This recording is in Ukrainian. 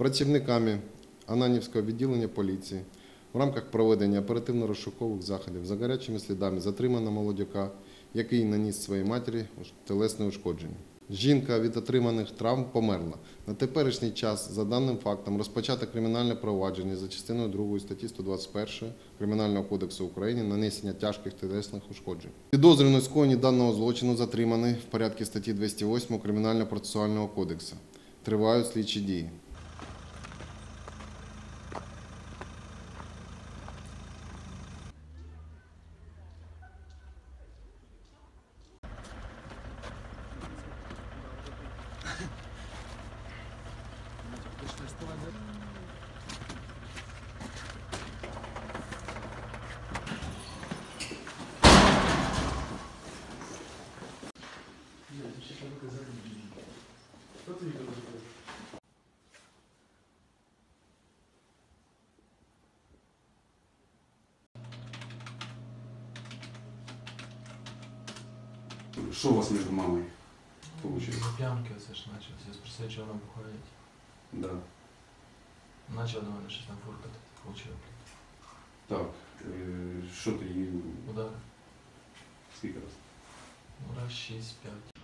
працівниками Ананівського відділення поліції в рамках проведення оперативно-розшукових заходів за гарячими слідами затримано молодяка, який наніс своїй матері телесне ушкодження. Жінка від отриманих травм померла. На теперішній час, за даним фактом, розпочато кримінальне провадження за частиною 2 статті 121 Кримінального кодексу України нанесення тяжких тілесних ушкоджень. Підозрюваний у скоєнні даного злочину затриманий в порядку статті 208 Кримінально-процесуального кодексу. Тривають слідчі дії. Що у вас між мамою вийшло? П'янки оце ж почався. Я спросив, чи вона бухає. Да. Почав до мене щось там фуркати. Получив. Так. е, Що ти її Удар. скільки раз? Ну, раз, шість, п'ять.